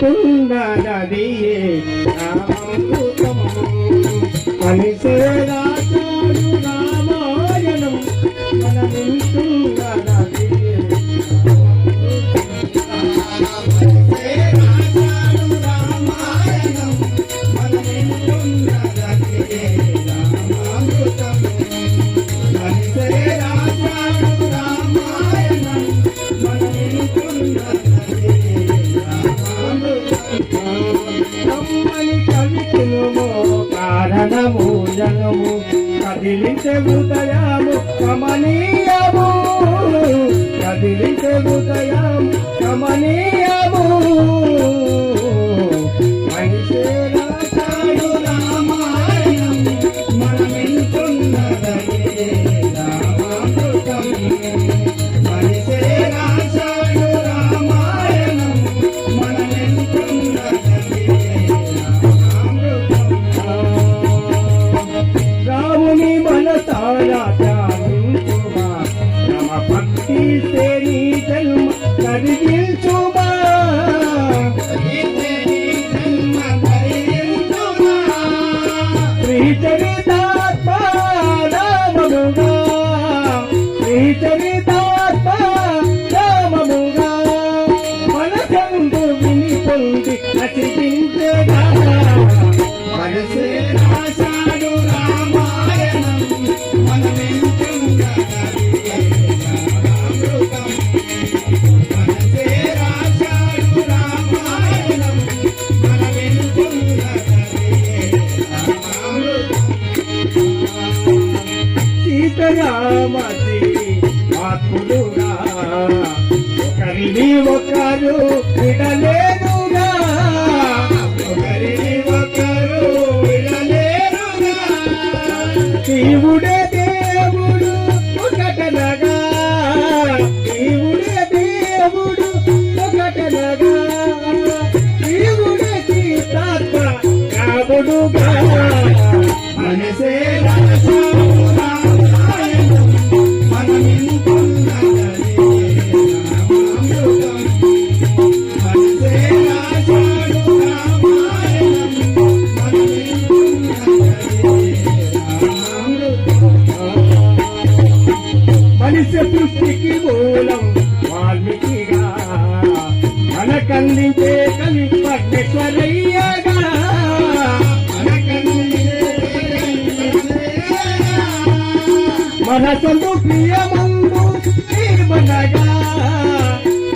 কুন্দা দিয়ে కదిలించే హృదయాము కమనీయము కదిలించే హృదయాము కమనీయము కరిగించు ఒకరిని ఒకరు విడలేదుగా ఒకరిని ఒకరు విడలేరుగా. శివుడే దేవుడు ఒకటనగా. శివుడే దేవుడు ఒకటనగా. శివుడే సీతాత్మ రాముడుగా. మనసేనా మనకందించే కలి పరమేశ్వరయ్యగా మనసందు ప్రియమందు తీర్మనగా.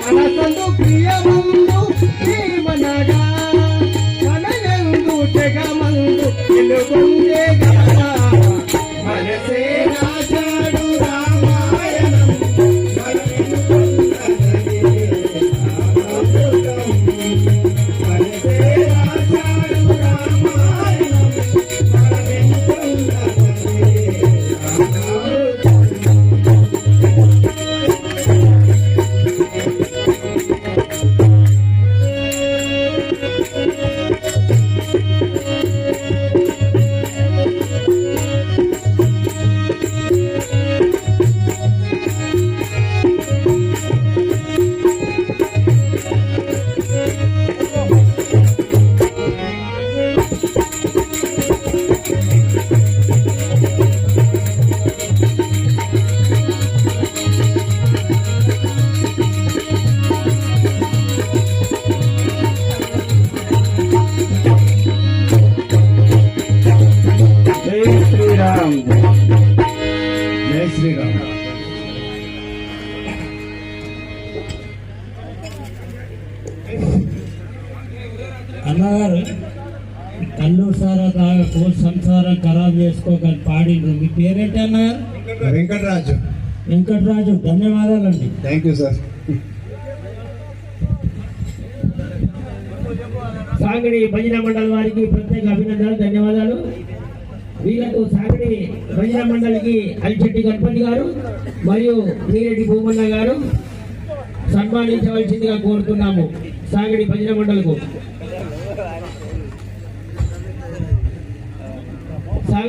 మనసందు ప్రియమందు తీర్మనగా. మనయందు జగమందు వెలుగొందేగా మనసే అన్నగారు కళ్ళు సారా తాగ కోల్ సంసారం ఖరాబ్ చేసుకోగలి పాడిండ్రు. మీ పేరేంటి అన్నగారు వెంకటరాజు. వెంకటరాజు ధన్యవాదాలండి. Thank you sir. సాగిడి భజన మండలి వారికి ప్రత్యేక అభినందనలు ధన్యవాదాలు. వీళ్ళకు సాగిడి భజన మండలికి అలిచెట్టి గణపతి గారు మరియు మీరెడ్డి భూమన్న గారు సన్మానించవలసిందిగా కోరుతున్నాము సాగిడి భజన మండలకు.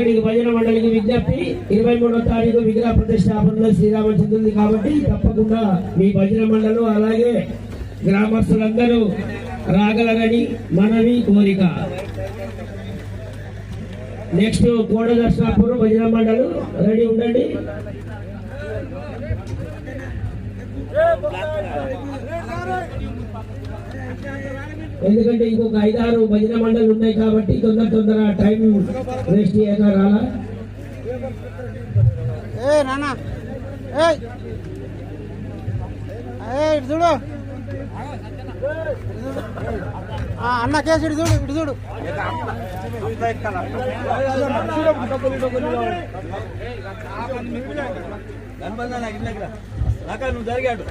సాగడి భజన మండలికి విజ్ఞప్తి. ఇరవై మూడో తారీఖు విగ్రహ ప్రతిష్టాపనలో శ్రీరామచంద్రుడి కాబట్టి తప్పకుండా మీ భజన మండలం అలాగే గ్రామస్తులందరూ రాగలరని మనవి కోరిక. నెక్స్ట్ కోడ దర్శనాపురం భజన మండలం. రెడీ ఉండండి. ఎందుకంటే ఇంకొక ఐదారు భజన మండలు ఉన్నాయి కాబట్టి తొందర తొందర టైం వేస్ట్ చేయక రాలా ఏ నాన్న ఏయ్ ఏ ఇటు చూడు ఆ, అన్న కేసు ఇటు చూడు ఇటు చూడు నువ్వు జరిగాడు